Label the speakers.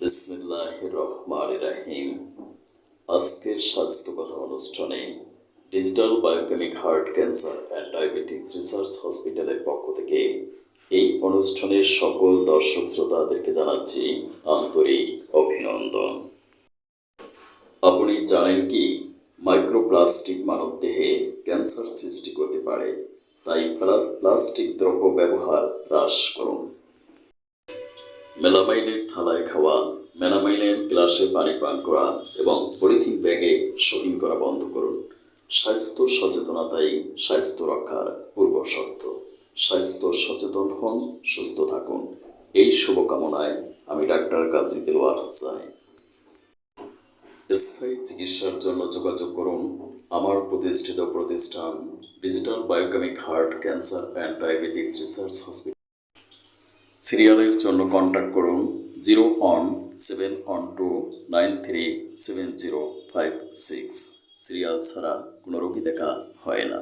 Speaker 1: বিসমিল্লাহ রহমান রাহিম আজকের স্বাস্থ্য কথা অনুষ্ঠানে digital biochemic heart cancer and diabetics research হসপিটালের পক্ষ থেকে এই অনুষ্ঠানের সকল দর্শক শ্রোতাদেরকে জানাচ্ছি আন্তরিক অভিনন্দন। আপনি জানেন কি, মাইক্রোপ্লাস্টিক মানবদেহে ক্যান্সার সৃষ্টি করতে পারে, তাই প্লাস্টিক দ্রব্য ব্যবহার হ্রাস করুন। মেলামাইনের থালায় গ্লাসে পানি পান করা এবং পলিথিন ব্যাগে শপিং করা বন্ধ করুন। স্বাস্থ্য সচেতনতাই স্বাস্থ্য রক্ষার পূর্ব শর্ত। স্বাস্থ্য সচেতন হন, সুস্থ থাকুন। এই শুভকামনায় আমি ডাক্তার কাজী দিলওয়ার হোসাইন। স্থায়ী চিকিৎসার জন্য যোগাযোগ করুন। আমার প্রতিষ্ঠিত প্রতিষ্ঠান digital biochemic heart cancer and diabetics research hospital. সিরিয়ালের জন্য কন্ট্যাক্ট করুন zero one seven one two nine three seven zero five six. Serial ছাড়া কোনো রোগী দেখা হয় না।